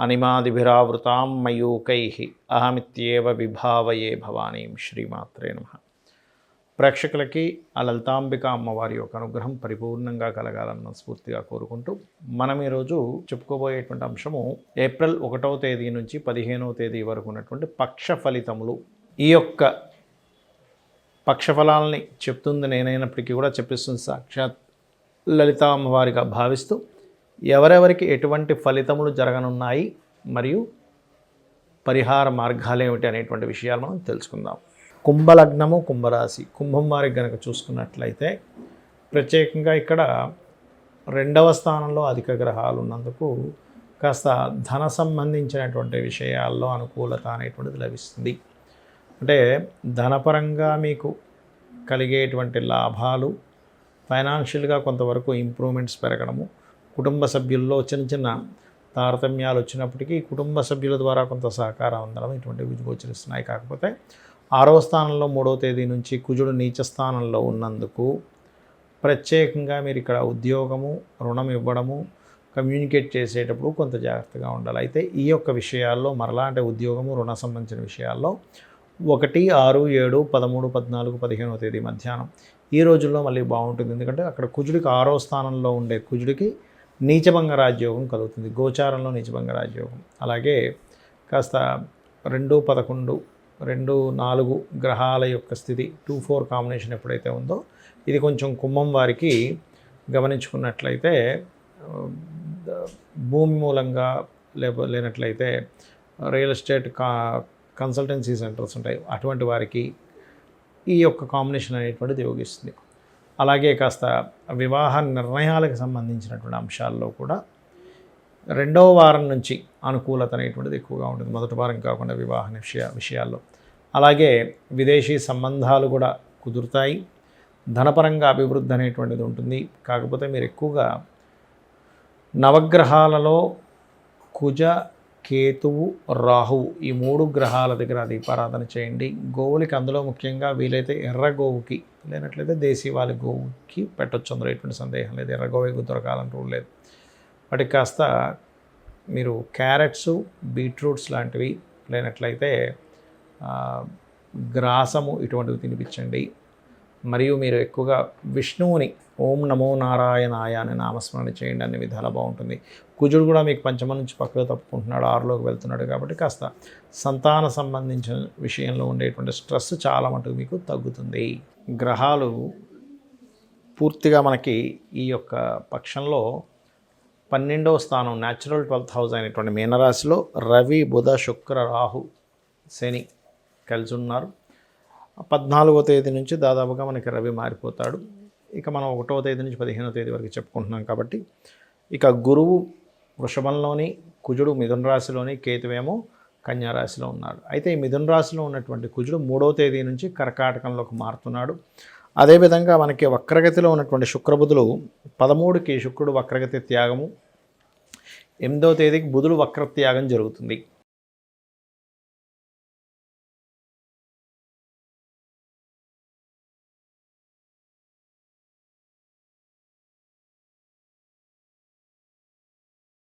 అనిమాదిభిరావృతాం మయూకై అహమిత్యేవ విభావయే భవానీం శ్రీమాత్రే నమ. ప్రేక్షకులకి ఆ లలితాంబిక అమ్మవారి యొక్క అనుగ్రహం పరిపూర్ణంగా కలగాలని మనస్ఫూర్తిగా కోరుకుంటూ మనం ఈరోజు చెప్పుకోబోయేటువంటి అంశము ఏప్రిల్ ఒకటవ తేదీ నుంచి పదిహేనవ తేదీ వరకు ఉన్నటువంటి పక్ష ఫలితములు. ఈ యొక్క పక్షఫలాల్ని చెప్తుంది నేనైనప్పటికీ కూడా చెప్పిస్తుంది సాక్షాత్ లలితా అమ్మవారిగా భావిస్తూ ఎవరెవరికి ఎటువంటి ఫలితములు జరగనున్నాయి మరియు పరిహార మార్గాలు ఏమిటి అనేటువంటి విషయాలు మనం తెలుసుకుందాం. కుంభలగ్నము కుంభరాశి. కుంభం వారికి కనుక చూసుకున్నట్లయితే ప్రత్యేకంగా ఇక్కడ రెండవ స్థానంలో అధిక గ్రహాలు ఉన్నందుకు కాస్త ధన సంబంధించినటువంటి విషయాల్లో అనుకూలత అనేటువంటిది లభిస్తుంది. అంటే ధనపరంగా మీకు కలిగేటువంటి లాభాలు ఫైనాన్షియల్గా కొంతవరకు ఇంప్రూవ్మెంట్స్ పెరగడము కుటుంబ సభ్యుల్లో చిన్న చిన్న తారతమ్యాలు వచ్చినప్పటికీ కుటుంబ సభ్యుల ద్వారా కొంత సహకారం అందడం ఇటువంటివి గోచరిస్తున్నాయి కాకపోతే ఆరవ స్థానంలో మూడవ తేదీ నుంచి కుజుడు నీచ స్థానంలో ఉన్నందుకు ప్రత్యేకంగా మీరు ఇక్కడ ఉద్యోగము రుణం ఇవ్వడము కమ్యూనికేట్ చేసేటప్పుడు కొంత జాగ్రత్తగా ఉండాలి. అయితే ఈ యొక్క విషయాల్లో మరలా అంటే ఉద్యోగము రుణ సంబంధించిన విషయాల్లో ఒకటి ఆరు ఏడు పదమూడు పద్నాలుగు పదిహేనవ తేదీ మధ్యాహ్నం. ఈ రోజుల్లో మళ్ళీ బాగుంటుంది. ఎందుకంటే అక్కడ కుజుడికి ఆరో స్థానంలో ఉండే కుజుడికి నీచభంగ రాజ్యోగం కలుగుతుంది. గోచారంలో నీచభంగ రాజ్యోగం. అలాగే కాస్త రెండు పదకొండు రెండు నాలుగు గ్రహాల యొక్క స్థితి టూ ఫోర్ కాంబినేషన్ ఎప్పుడైతే ఉందో ఇది కొంచెం కుంభం వారికి గమనించుకున్నట్లయితే భూమి మూలంగా లేక లేనట్లయితే రియల్ ఎస్టేట్ కా కన్సల్టెన్సీ సెంటర్స్ ఉంటాయి. అటువంటి వారికి ఈ యొక్క కాంబినేషన్ అనేటువంటిది యోగిస్తుంది. అలాగే కాస్త వివాహ నిర్ణయాలకు సంబంధించినటువంటి అంశాల్లో కూడా రెండవ వారం నుంచి అనుకూలత అనేటువంటిది ఎక్కువగా ఉంటుంది. మొదటి వారం కాకుండా వివాహ విషయ విషయాల్లో. అలాగే విదేశీ సంబంధాలు కూడా కుదురుతాయి. ధనపరంగా అభివృద్ధి అనేటువంటిది ఉంటుంది. కాకపోతే మీరు ఎక్కువగా నవగ్రహాలలో కుజ కేతువు రాహువు ఈ మూడు గ్రహాల దగ్గర దీపారాధన చేయండి. గోవులకి అందులో ముఖ్యంగా వీలైతే ఎర్ర గోవుకి లేనట్లయితే దేశీవాళి గోవుకి పెట్టొచ్చు. అందులో ఎటువంటి సందేహం లేదు. ఎర్ర గోవు దొరకాలని రూల్ లేదు. వాటికి కాస్త మీరు క్యారెట్స్ బీట్రూట్స్ లాంటివి లేనట్లయితే గ్రాసము ఇటువంటివి తినిపించండి. మరియు మీరు ఎక్కువగా విష్ణువుని ఓం నమో నారాయణాయ అనే నామస్మరణ చేయండి. అన్ని విధాలా బాగుంటుంది. కుజుడు కూడా మీకు పంచమ నుంచి పక్కకు తప్పుకుంటున్నాడు. ఆరులోకి వెళ్తున్నాడు కాబట్టి కాస్త సంతాన సంబంధించిన విషయంలో ఉండేటువంటి స్ట్రెస్ చాలా మటుకు మీకు తగ్గుతుంది. గ్రహాలు పూర్తిగా మనకి ఈ యొక్క పక్షంలో పన్నెండవ స్థానం న్యాచురల్ ట్వెల్త్ హౌస్ అయినటువంటి మీనరాశిలో రవి బుధ శుక్ర రాహు శని కలిసి ఉన్నారు. పద్నాలుగో తేదీ నుంచి దాదాపుగా మనకి రవి మారిపోతాడు. ఇక మనం ఒకటవ తేదీ నుంచి పదిహేనో తేదీ వరకు చెప్పుకుంటున్నాం కాబట్టి ఇక గురువు వృషభంలోని కుజుడు మిథున రాశిలోని కేతువేమో కన్యారాశిలో ఉన్నాడు. అయితే ఈ మిథున రాశిలో ఉన్నటువంటి కుజుడు మూడవ తేదీ నుంచి కర్కాటకంలోకి మారుతున్నాడు. అదేవిధంగా మనకి వక్రగతిలో ఉన్నటువంటి శుక్రబుధులు పదమూడుకి శుక్రుడు వక్రగతి త్యాగము ఎనిమిదో తేదీకి బుధుడు వక్రత్యాగం జరుగుతుంది.